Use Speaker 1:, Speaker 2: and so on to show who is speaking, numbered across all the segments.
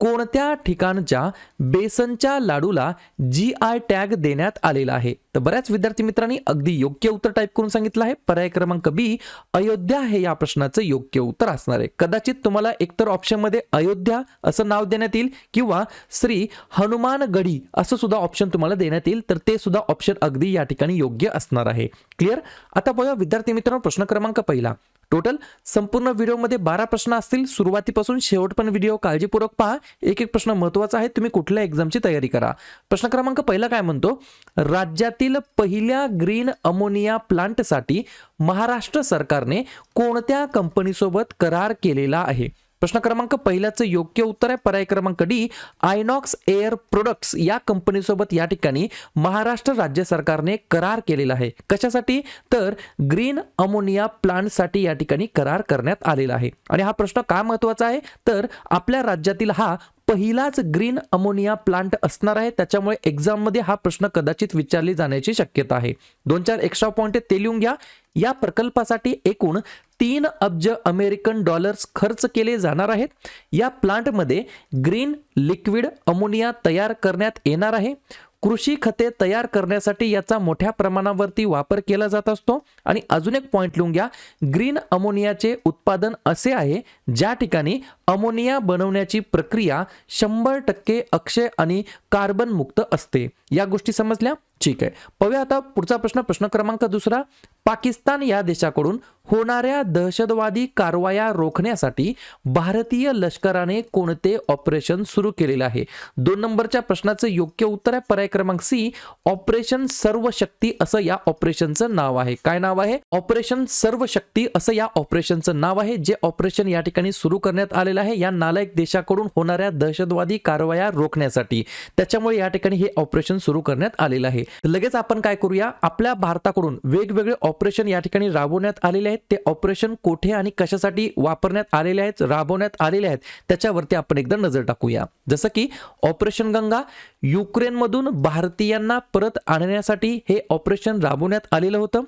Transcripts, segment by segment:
Speaker 1: कोणत्या ठिकाणच्या बेसनच्या लाडूला जी I tag देण्यात आलेला आहे? तर बऱ्याच विद्यार्थी मित्रांनी अगदी योग्य उत्तर टाईप करून सांगितलं आहे. पर्याय क्रमांक बी अयोध्या हे या प्रश्नाचं योग्य उत्तर असणार आहे. कदाचित तुम्हाला एकतर ऑप्शनमध्ये अयोध्या असं नाव देण्यात येईल किंवा श्री हनुमानगढी असं सुद्धा ऑप्शन तुम्हाला देण्यात येईल तर ते सुद्धा ऑप्शन अगदी या ठिकाणी योग्य असणार आहे. क्लिअर? आता बघा विद्यार्थी मित्रांनो प्रश्न क्रमांक पहिला. टोटल संपूर्ण व्हिडिओमध्ये बारा प्रश्न असतील. सुरुवातीपासून शेवट पण व्हिडिओ. काळजीपूर्वक पहा. एक एक प्रश्न महत्त्वाचा आहे. तुम्ही कुठल्या एक्झामची तयारी करा. प्रश्न क्रमांक पहिला काय म्हणतो? राज्यातील पहिल्या ग्रीन अमोनिया प्लांटसाठी महाराष्ट्र सरकारने कोणत्या कंपनीसोबत करार केलेला आहे? प्रश्न क्रमांक पहिल्याचं योग्य उत्तर आहे. पर्याय क्रमांक डी आयनॉक्स एअर प्रोडक्ट्स या कंपनीसोबत या ठिकाणी महाराष्ट्र राज्य सरकारने करार केलेला आहे. कशासाठी? तर ग्रीन अमोनिया प्लांटसाठी या ठिकाणी करार करण्यात आलेला आहे. आणि हा प्रश्न का महत्त्वाचा आहे? तर आपल्या राज्यातील हा पहिलाच ग्रीन अमोनिया प्लांट असणार आहे. त्याच्यामुळे एक्झाममध्ये हा प्रश्न कदाचित विचारली जाण्याची शक्यता आहे. दोन चार एक्स्ट्रा पॉईंट ते लिहून घ्या. या प्रकल्पासाठी एकूण तीन अब्ज अमेरिकन डॉलर्स खर्च केले जाणार आहेत. या प्लांटमध्ये ग्रीन लिक्विड अमोनिया तयार करण्यात येणार आहे. कृषी खते तयार करण्यासाठी याचा मोठ्या प्रमाणावरती वापर केला जात असतो. आणि अजून एक पॉईंट लिहून घ्या. ग्रीन अमोनियाचे उत्पादन असे आहे ज्या ठिकाणी अमोनिया बनवण्याची प्रक्रिया शंभर टक्के अक्षय आणि कार्बन मुक्त असते. या गोष्टी समजल्या? ठीक आहे. पाहूया आता पुढचा प्रश्न प्रश्न क्रमांक दुसरा. पाकिस्तान या देशाकडून होणाऱ्या दहशतवादी कारवाया रोखण्यासाठी भारतीय लष्कराने कोणते ऑपरेशन सुरू केलेले आहे? दोन नंबरच्या प्रश्नाचं योग्य उत्तर आहे पर्याय क्रमांक सी ऑपरेशन सर्व शक्ती असं या ऑपरेशनचं नाव आहे. काय नाव आहे? ऑपरेशन सर्व शक्ती असं या ऑपरेशनचं नाव आहे जे ऑपरेशन या ठिकाणी सुरू करण्यात आलेलं आहे. या नालायक देशाकडून होणाऱ्या दहशतवादी कारवाया रोखण्यासाठी. त्याच्यामुळे या ठिकाणी हे ऑपरेशन सुरू करण्यात आलेलं आहे. लगेच आपण काय करूया? आपल्या भारताकडून वेगवेगळे ऑपरेशन या ठिकाणी राबवण्यात आलेले आहेत. ते ऑपरेशन कोठे आणि कशासाठी वापरण्यात आलेले आहेत राबवण्यात आलेले आहेत त्याच्यावरती आपण एकदा नजर टाकूया. जसं की ऑपरेशन गंगा युक्रेनमधून भारतीयांना परत आणण्यासाठी हे ऑपरेशन राबवण्यात आलेलं होतं.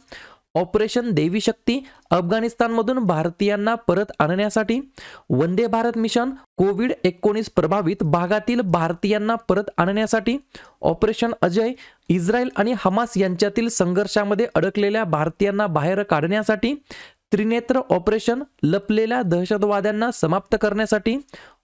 Speaker 1: ऑपरेशन देवी शक्ती अफगाणिस्तानमधून भारतीयांना परत आणण्यासाठी वंदे भारत मिशन कोविड एकोणीस प्रभावित भागातील भारतीयांना परत आणण्यासाठी ऑपरेशन अजय इस्रायल आणि हमास यांच्यातील संघर्षामध्ये अडकलेल्या भारतीयांना बाहेर काढण्यासाठी त्रिनेत्र ऑपरेशन लपलेल्या दहशतवाद्यांना समाप्त करण्यासाठी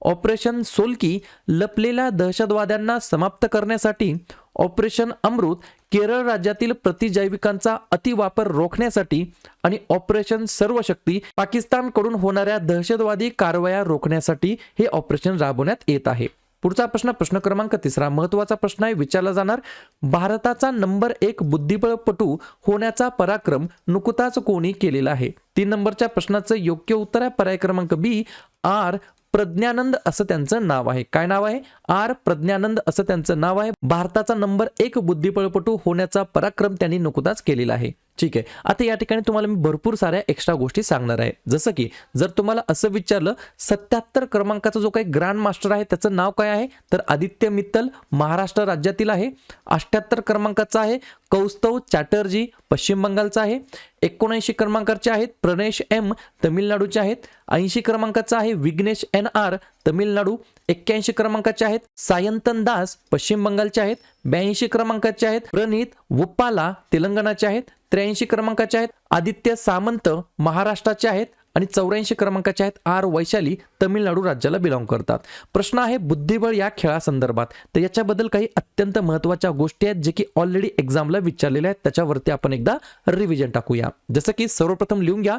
Speaker 1: ऑपरेशन सोलकी लपलेल्या दहशतवाद्यांना समाप्त करण्यासाठी ऑपरेशन अमृत केरळ राज्यातील प्रतिजैविकांचा अतिवापर रोखण्यासाठी आणि ऑपरेशन सर्वशक्ती पाकिस्तानकडून होणाऱ्या दहशतवादी कारवाया रोखण्यासाठी हे ऑपरेशन राबवण्यात येत आहे. पुढचा प्रश्न प्रश्न क्रमांक तिसरा. महत्त्वाचा प्रश्न आहे विचारला जाणार भारताचा नंबर एक बुद्धिबळपटू होण्याचा पराक्रम नुकताच कोणी केलेला आहे? तीन नंबरच्या प्रश्नाचं योग्य उत्तर आहे पर्याय क्रमांक बी आर प्रज्ञानंद असं त्यांचं नाव आहे. काय नाव आहे? आर. प्रज्ञानंद असं त्यांचं नाव आहे. भारताचा नंबर एक बुद्धिबळपटू होण्याचा पराक्रम त्यांनी नुकताच केलेला आहे. ठीक आहे. आता या ठिकाणी तुम्हाला मी भरपूर साऱ्या एक्स्ट्रा गोष्टी सांगणार आहे. जसं की जर तुम्हाला असं विचारलं सत्याहत्तर क्रमांकाचा जो काही ग्रँड मास्टर आहे त्याचं नाव काय आहे? तर आदित्य मित्तल महाराष्ट्र राज्यातील आहे. अठ्ठ्याहत्तर क्रमांकाचा आहे. कौस्तव चॅटर्जी पश्चिम बंगालचा आहे. एकोणऐंशी क्रमांकाचे आहेत प्रणेश एम तमिळनाडूचे आहेत. ऐंशी क्रमांकाचा आहे विघ्नेश एन आर तमिळनाडू. एक्क्याऐंशी क्रमांकाचे आहेत सायंतन दास पश्चिम बंगालचे आहेत. ब्याऐंशी क्रमांकाचे आहेत प्रणित वुप्पाला तेलंगणाचे आहेत. त्र्याऐंशी क्रमांकाचे आहेत. आदित्य सामंत महाराष्ट्राचे आहेत आणि चौऱ्याऐंशी क्रमांकाचे आहेत. आर वैशाली तमिळनाडू राज्याला बिलॉंग करतात. प्रश्न आहे बुद्धिबळ या खेळासंदर्भात. तर याच्याबद्दल काही अत्यंत महत्त्वाच्या गोष्टी आहेत जे की ऑलरेडी एक्झामला विचारलेल्या आहेत. त्याच्यावरती आपण एकदा रिव्हिजन टाकूया. जसं की सर्वप्रथम लिहून घ्या.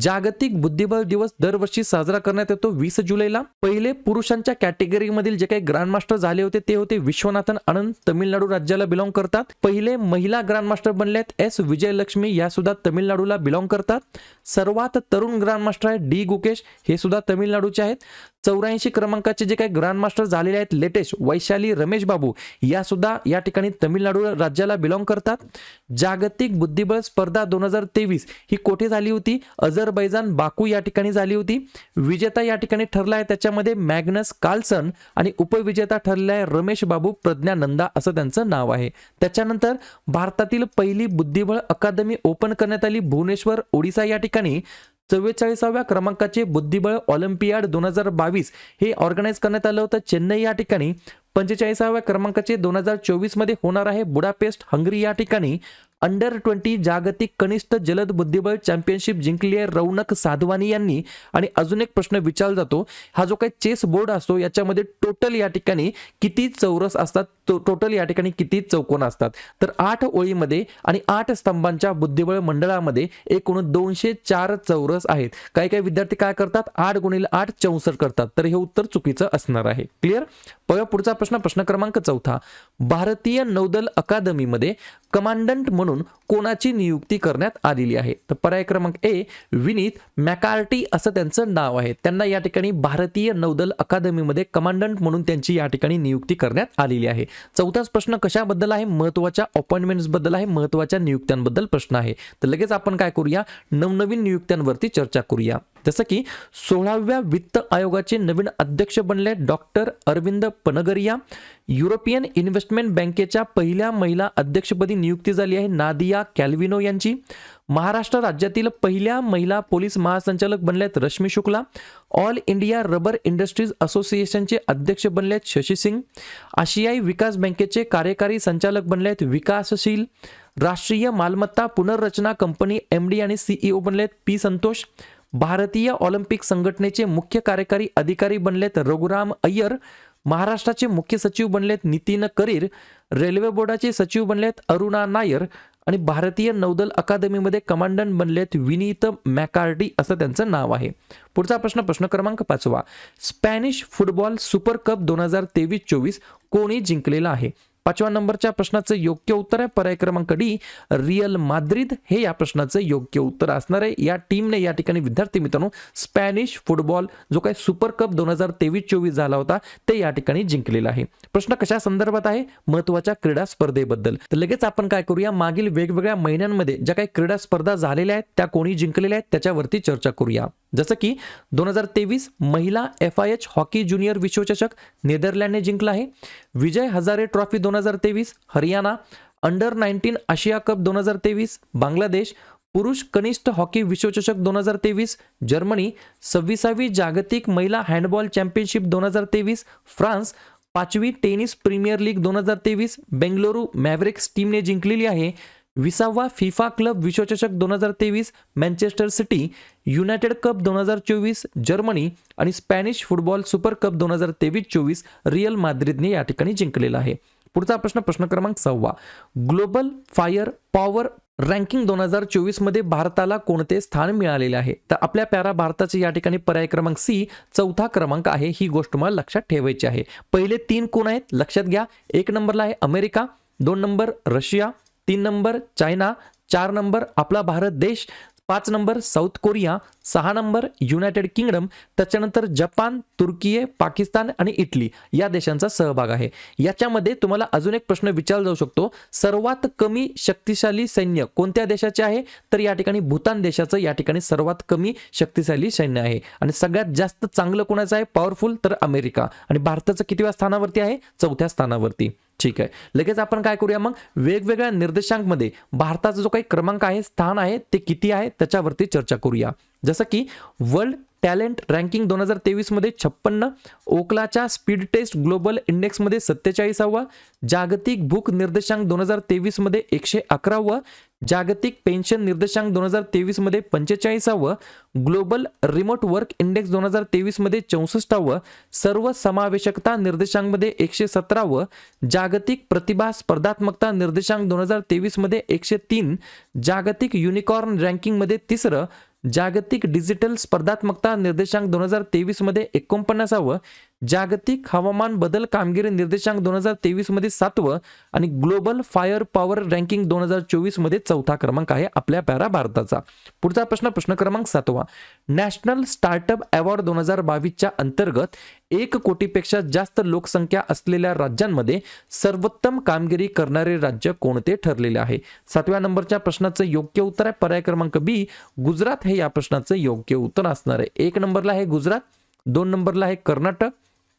Speaker 1: जागतिक बुद्धिबळ दिवस दरवर्षी साजरा करण्यात येतो वीस जुलैला. पहिले पुरुषांच्या कॅटेगरीमधील जे काही ग्रँडमास्टर झाले होते ते होते विश्वनाथन आनंद तमिळनाडू राज्याला बिलॉंग करतात. पहिले महिला ग्रँडमास्टर बनले आहेत एस. विजयलक्ष्मी या सुद्धा तमिळनाडूला बिलॉंग करतात. सर्वात तरुण ग्रँडमास्टर आहे डी. गुकेश हे सुद्धा तमिळनाडूचे आहेत. चौऱ्याऐंशी क्रमांकाचे जे काही ग्रँड मास्टर झालेले आहेत लेटेस्ट वैशाली रमेश बाबू या सुद्धा या ठिकाणी तमिळनाडू राज्याला बिलॉंग करतात. जागतिक बुद्धिबळ स्पर्धा दोन हजार तेवीस ही कोठे झाली होती? अझरबैजान बाकू या ठिकाणी झाली होती. विजेता या ठिकाणी ठरला आहे त्याच्यामध्ये मॅग्नस कार्लसन आणि उपविजेता ठरला आहे रमेश बाबू प्रज्ञानंदा असं त्यांचं नाव आहे. त्याच्यानंतर भारतातील पहिली बुद्धिबळ अकादमी ओपन करण्यात आली भुवनेश्वर ओडिसा या ठिकाणी. चव्वेचाळीसाव्या क्रमांकाचे बुद्धिबळ ऑलिम्पियाड दोन हजार बावीस हे ऑर्गनाईज करण्यात आलं होतं. चेन्नई या ठिकाणी पंचेचाळीसाव्या क्रमांकाचे दोन हजार चोवीसमध्ये होणार आहे बुडापेस्ट. हंगरी या ठिकाणी अंडर ट्वेंटी जागतिक कनिष्ठ जलद बुद्धिबळ चॅम्पियनशिप जिंकली आहे रौनक साधवानी यांनी. आणि अजून एक प्रश्न विचारला जातो. हा जो काही चेस बोर्ड असतो याच्यामध्ये टोटल या ठिकाणी किती चौरस असतात? टोटल या ठिकाणी किती चौकोन असतात? तर आठ ओळीमध्ये आणि आठ स्तंभांच्या बुद्धिबळ मंडळामध्ये एकूण दोनशे चार चौरस आहेत. काही काही विद्यार्थी काय करतात? आठ गुणिले आठ चौसष्ट करतात. तर हे उत्तर चुकीचं असणार आहे. क्लिअर बघा पुढचा प्रश्न. प्रश्न क्रमांक चौथा. भारतीय नौदल अकादमीमध्ये कमांडंट म्हणून कोणाची नियुक्ती करण्यात आलेली आहे? तर पर्याय क्रमांक ए विनीत मॅकार्टी असं त्यांचं नाव आहे. त्यांना या ठिकाणी भारतीय नौदल अकादमीमध्ये कमांडंट म्हणून त्यांची या ठिकाणी नियुक्ती करण्यात आलेली आहे. चौथाच प्रश्न कशाबद्दल आहे? महत्त्वाच्या अपॉइंटमेंट्सबद्दल आहे महत्त्वाच्या नियुक्त्यांबद्दल प्रश्न आहे. तर लगेच आपण काय करूया? नवनवीन नियुक्त्यांवरती चर्चा करूया. जसं की सोळाव्या वित्त आयोगाचे नवीन अध्यक्ष बनले doctor Arvind Panagariya. European investment बँकेच्या पहिल्या महिला अध्यक्षपदी नियुक्ती झाली आहे नादिया कॅल्विनो यांची. महाराष्ट्र राज्यातील पहिल्या महिला पोलीस महासंचालक बनले आहेत Rashmi Shukla. All India rubber industries असोसिएशनचे अध्यक्ष बनले आहेत शशी सिंग. आशियाई विकास बँकेचे कार्यकारी संचालक बनले आहेत विकासशील. राष्ट्रीय मालमत्ता पुनर्रचना कंपनी एम डी आणि सीईओ बनलेत पी संतोष. भारतीय ऑलिम्पिक संघटनेचे मुख्य कार्यकारी अधिकारी बनलेत रघुराम अय्यर महाराष्ट्राचे मुख्य सचिव बनलेत नितीन करीर रेल्वे बोर्डाचे सचिव बनलेत अरुणा नायर आणि भारतीय नौदल अकादमीमध्ये कमांडंट बनलेत विनीत मॅकार्डी असं त्यांचं नाव आहे. पुढचा प्रश्न प्रश्न क्रमांक पाचवा. स्पॅनिश फुटबॉल सुपर कप दोन हजार तेवीस चोवीस कोणी जिंकलेला आहे? पाचव्या नंबरच्या प्रश्नाचं योग्य उत्तर आहे. पर्याय क्रमांक डी रियल माद्रिद हे या प्रश्नाचं योग्य उत्तर असणार आहे. या टीमने या ठिकाणी विद्यार्थी मित्रांनो स्पॅनिश फुटबॉल जो काही सुपर कप दोन हजार तेवीस चोवीस झाला होता ते या ठिकाणी जिंकलेला आहे. प्रश्न कशा संदर्भात आहे? महत्त्वाच्या क्रीडा स्पर्धेबद्दल. तर लगेच आपण काय करूया? मागील वेगवेगळ्या महिन्यांमध्ये ज्या काही क्रीडा स्पर्धा झालेल्या आहेत त्या कोणी जिंकलेल्या आहेत त्याच्यावरती चर्चा करूया. जसं की दोन हजार तेवीस महिला F I H hockey junior विश्वचषक नेदरलँडने जिंकला आहे. विजय हजारे ट्रॉफी दोन हजार तेवीस हरियाणा अंडर नाईन्टीन आशिया कप दोन हजार तेवीस बांगलादेश पुरुष कनिष्ठ हॉकी विश्वचषक दोन हजार तेवीस जर्मनी सव्वीसावी जागतिक महिला हँडबॉल चॅम्पियनशिप दोन हजार तेवीस फ्रान्स पाचवी टेनिस प्रीमियर लीग दोन हजार तेवीस बेंगलुरू मॅव्रिक्स टीमने जिंकलेली आहे. विसावा फिफा क्लब विश्वचषक दोन हजार तेवीस मँचेस्टर सिटी युनायटेड कप दोन हजार चोवीस जर्मनी आणि स्पॅनिश फुटबॉल सुपर कप दोन हजार तेवीस चोवीस रिअल माद्रिदने या ठिकाणी जिंकलेला आहे. पुढचा प्रश्न प्रश्न क्रमांक सहावा ग्लोबल फायर पॉवर रँकिंग दोन हजार चोवीसमध्ये भारताला कोणते स्थान मिळालेले आहे? तर आपल्या प्यारा भारताचे या ठिकाणी पर्याय क्रमांक सी चौथा क्रमांक आहे. ही गोष्ट मला लक्षात ठेवायची आहे. पहिले तीन कोण आहेत? लक्षात घ्या. एक नंबरला आहे अमेरिका दोन नंबर रशिया तीन नंबर चायना चार नंबर आपला भारत देश पाच नंबर साऊथ कोरिया सहा नंबर युनायटेड किंगडम त्याच्यानंतर जपान तुर्की पाकिस्तान आणि इटली या देशांचा सहभाग आहे. याच्यामध्ये तुम्हाला अजून एक प्रश्न विचारला जाऊ शकतो. सर्वात कमी शक्तिशाली सैन्य कोणत्या देशाचे आहे? तर या ठिकाणी भूतान देशाचं या ठिकाणी सर्वात कमी शक्तिशाली सैन्य आहे. आणि सगळ्यात जास्त चांगलं कोणाचं आहे? पॉवरफुल तर अमेरिका. आणि भारताचं कितव्या स्थानावरती आहे? चौथ्या स्थानावरती. ठीक आहे. लगेच आपण काय करूया मग? वेगवेगळ्या निर्देशांकमध्ये भारताचा जो काही क्रमांक आहे स्थान आहे ते किती आहे त्याच्यावरती चर्चा करूया. जसं की वर्ल्ड टॅलेंट रँकिंग दोन हजार तेवीसमध्ये छप्पन्न ओकलाच्या स्पीड टेस्ट ग्लोबल इंडेक्समध्ये सत्तेचाळीसावा जागतिक भूक निर्देशांक दोन हजार तेवीसमध्ये एकशे अकरावं जागतिक पेन्शन निर्देशांक दोन हजार तेवीसमध्ये पंचेचाळीसावं ग्लोबल रिमोट वर्क इंडेक्स दोन हजार तेवीसमध्ये चौसष्टावं सर्व समावेशकता निर्देशांकमध्ये एकशे सतरावं जागतिक प्रतिभा स्पर्धात्मकता निर्देशांक दोन हजार तेवीसमध्ये एकशे तीन जागतिक युनिकॉर्न रँकिंगमध्ये तिसरं जागतिक डिजिटल स्पर्धात्मकता निर्देशांक दोन हजार तेवीसमध्ये एकोणपन्नासावं जागतिक हवामान बदल कामगिरी निर्देशांक दोन हजार तेवीसमध्ये सातवं आणि ग्लोबल फायर पॉवर रँकिंग दोन हजार चोवीसमध्ये चौथा क्रमांक आहे आपल्या प्यारा भारताचा. पुढचा प्रश्न प्रश्न क्रमांक सातवा. नॅशनल स्टार्टअप अवॉर्ड दोन हजार बावीसच्या अंतर्गत एक कोटीपेक्षा जास्त लोकसंख्या असलेल्या राज्यांमध्ये सर्वोत्तम कामगिरी करणारे राज्य कोणते ठरलेले आहे? सातव्या नंबरच्या प्रश्नाचं योग्य उत्तर आहे पर्याय क्रमांक बी. गुजरात हे या प्रश्नाचं योग्य उत्तर असणार आहे. एक नंबरला आहे गुजरात दोन नंबरला आहे कर्नाटक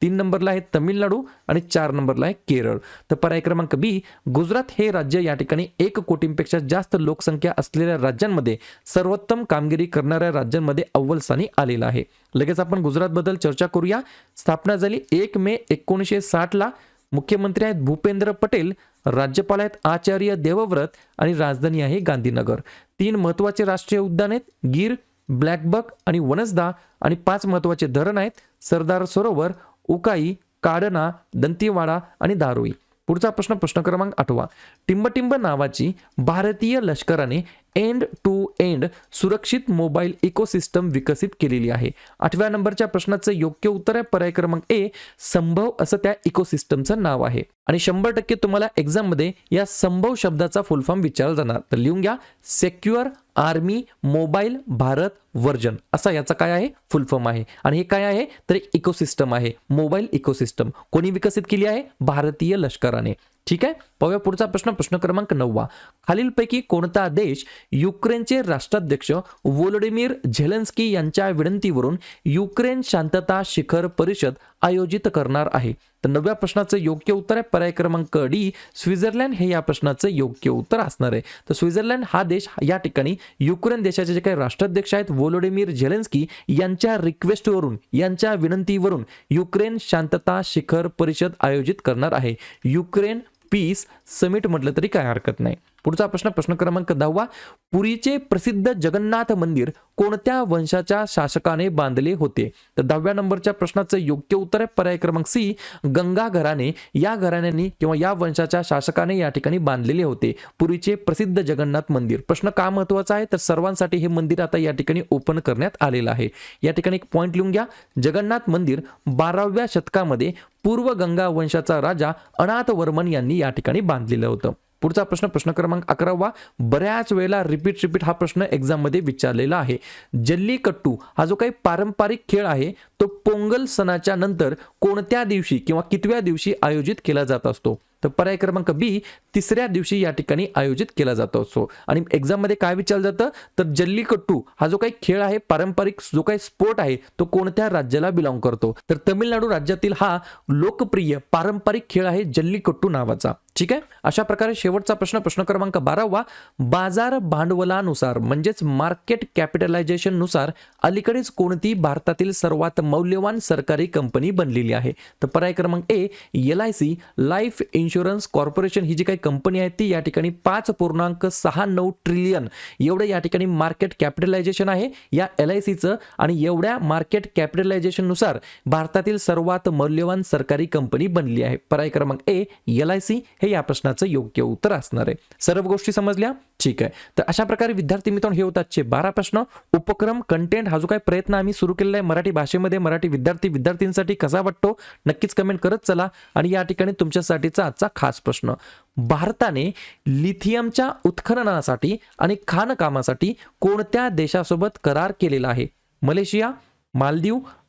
Speaker 1: तीन नंबरला आहे तमिळनाडू आणि चार नंबरला आहे केरळ. तर पर्याय क्रमांक बी गुजरात हे राज्य या ठिकाणी एक कोटींपेक्षा जास्त लोकसंख्या असलेल्या राज्यांमध्ये सर्वोत्तम कामगिरी करणाऱ्या राज्यांमध्ये अव्वल स्थानी आलेलं आहे. लगेच आपण गुजरातबद्दल चर्चा करूया. स्थापना झाली एक मे एकोणीसशे साठला. मुख्यमंत्री आहेत भूपेंद्र पटेल राज्यपाल आहेत आचार्य देवव्रत आणि राजधानी आहे गांधीनगर. तीन महत्त्वाचे राष्ट्रीय उद्यान आहेत गीर ब्लॅकबक आणि वनसदा आणि पाच महत्त्वाचे धरण आहेत सरदार सरोवर उकाई काडना दंतीवाडा आणि दारोई. पुढचा प्रश्न प्रश्न क्रमांक आठवा. टिंबटिंब नावाची भारतीय लष्कराने एंड टू एंड सुरक्षित मोबाईल इकोसिस्टम विकसित केलेली आहे. आठव्या नंबरच्या प्रश्नाचं योग्य उत्तर आहे. पर्याय क्रमांक ए संभव असं त्या इकोसिस्टमचं नाव आहे. आणि शंभर टक्के तुम्हाला एक्झाममध्ये या संभव शब्दाचा फुल फॉर्म विचारला जाणार. तर लिहून घ्या secure army mobile Bharat version असा याचा काय आहे? फुल फॉर्म आहे. आणि हे काय आहे? तर इकोसिस्टम आहे. मोबाईल इकोसिस्टम कोणी विकसित केली आहे? भारतीय लष्कराने. ठीक आहे? पाहूया पुढचा प्रश्न प्रश्न क्रमांक नववा. खालीलपैकी कोणता देश युक्रेनचे राष्ट्राध्यक्ष वोलोडिमीर झेलेन्स्की यांच्या विनंतीवरून युक्रेन शांतता शिखर परिषद आयोजित करणार आहे? तर नवव्या प्रश्नाचं योग्य उत्तर आहे. पर्याय क्रमांक डी स्वित्झर्लंड हे या प्रश्नाचं योग्य उत्तर असणार आहे. तर स्वित्झर्लंड हा देश या ठिकाणी युक्रेन देशाचे जे काही राष्ट्राध्यक्ष आहेत वोलोडिमीर झेलेन्स्की यांच्या रिक्वेस्टवरून यांच्या विनंतीवरून युक्रेन शांतता शिखर परिषद आयोजित करणार आहे. युक्रेन पीस समिट म्हटलं तरी काय हरकत नाही. पुढचा प्रश्न प्रश्न क्रमांक दहावा. पुरीचे प्रसिद्ध जगन्नाथ मंदिर कोणत्या वंशाच्या शासकाने बांधले होते? तर दहाव्या नंबरच्या प्रश्नाचं योग्य उत्तर आहे पर्याय क्रमांक सी गंगा घराणे. या घराण्यांनी किंवा या वंशाच्या शासकाने या ठिकाणी बांधलेले होते. पुरीचे प्रसिद्ध जगन्नाथ मंदिर. प्रश्न का महत्त्वाचा आहे? तर सर्वांसाठी हे मंदिर आता या ठिकाणी ओपन करण्यात आलेलं आहे. या ठिकाणी एक पॉईंट लिहून घ्या. जगन्नाथ मंदिर बाराव्या शतकामध्ये पूर्व गंगा वंशाचा राजा अनाथ वर्मन यांनी या ठिकाणी बांधलेलं होतं. पुढचा प्रश्न प्रश्न क्रमांक अकरावा बऱ्याच वेळेला रिपीट रिपीट हा प्रश्न एक्झाममध्ये विचारलेला आहे. जल्लीकट्टू हा जो काही पारंपरिक खेळ आहे तो पोंगल सणाच्या नंतर कोणत्या दिवशी किंवा कितव्या दिवशी आयोजित केला जात असतो? तर पर्याय क्रमांक बी तिसऱ्या दिवशी या ठिकाणी आयोजित केला जात असतो. आणि एक्झाममध्ये काय विचारलं जातं? तर जल्लीकट्टू हा जो काही खेळ आहे पारंपरिक जो काही स्पोर्ट आहे तो कोणत्या राज्याला बिलॉंग करतो? तर तमिळनाडू राज्यातील हा लोकप्रिय पारंपरिक खेळ आहे जल्लीकट्टू नावाचा. ठीक आहे? अशा प्रकारे शेवटचा प्रश्न प्रश्न क्रमांक बारावा बाजार भांडवलानुसार म्हणजेच मार्केट कॅपिटलायझेशननुसार अलीकडेच कोणती भारतातील सर्वात मौल्यवान सरकारी कंपनी बनलेली आहे? तर पर्याय क्रमांक A L I C life insurance corporation ही जी काही कंपनी आहे ती या ठिकाणी पाच पूर्णांक सहा नऊ ट्रिलियन एवढं या ठिकाणी मार्केट कॅपिटलायझेशन आहे. या एल आय सीचं आणि एवढ्या मार्केट कॅपिटलायझेशननुसार भारतातील सर्वात मौल्यवान सरकारी कंपनी बनली आहे. पर्याय क्रमांक ए एल आय सी हे या प्रश्नाचं योग्य उत्तर असणार आहे. सर्व गोष्टी समजल्या? ठीक आहे. तर अशा प्रकारे विद्यार्थी मित्रांनो हे होतात बारा प्रश्न. उपक्रम कंटेंट हा जो काही प्रयत्न आम्ही सुरू केलेला आहे मराठी भाषेमध्ये मराठी विद्यार्थी विद्यार्थींसाठी कसा वाटतो? नक्कीच कमेंट करत चला. आणि या ठिकाणी तुमच्यासाठीचा आजचा खास प्रश्न. भारताने लिथियमच्या उत्खननासाठी आणि खाणकामासाठी कोणत्या देशासोबत करार केलेला आहे? मलेशिया मालदीव